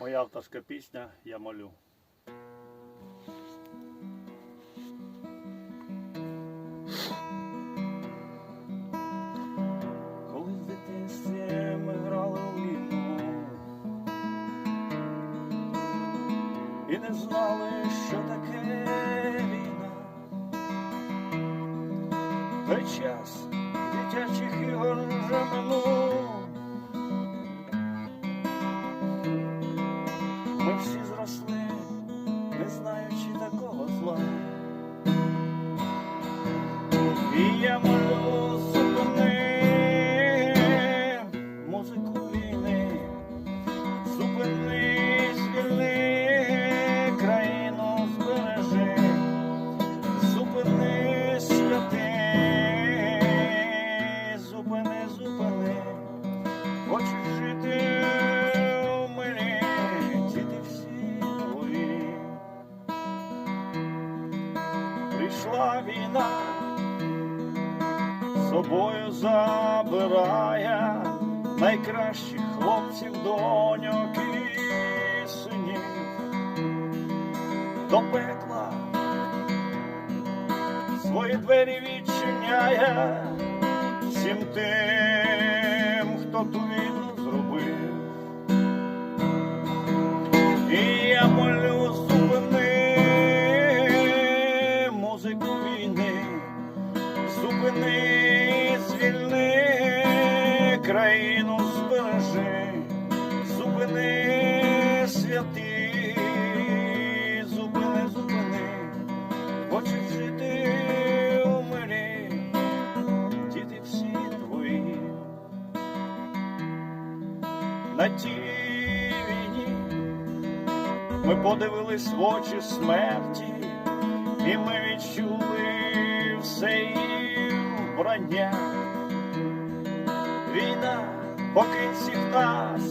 Моя авторська пісня Я молю. Коли в дитинстві ми грали у війну і не знали, що таке війна. Той час дитячих ігор вже минув. І зупини музику війни, зупини, звільни країну збережи, зупини святи, зупини, зупини, хочу жити діти всі твої. Прийшла війна, собою забирає найкращих хлопців, доньок і синів. До пекла свої двері відчиняє всім тим, хто ту країну збережи, зупини святи, зупини, зупини, хочуть жити у мирі, діти всі твої. На тій війні ми подивились в очі смерті, і ми відчули все її вбрання. Війна, покинь всіх нас,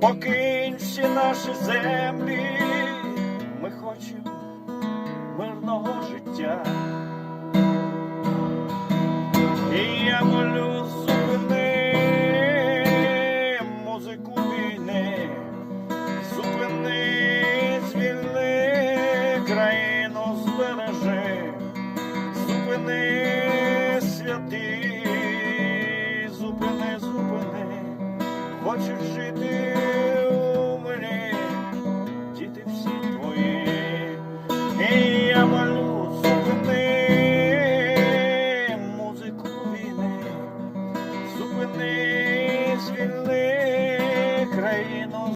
покинь всі наші землі. Ми хочемо мирного життя. І я молю зупини музику війни, зупини, звільни країну збережи, зупини святи, зупини, зупини, хочуть жити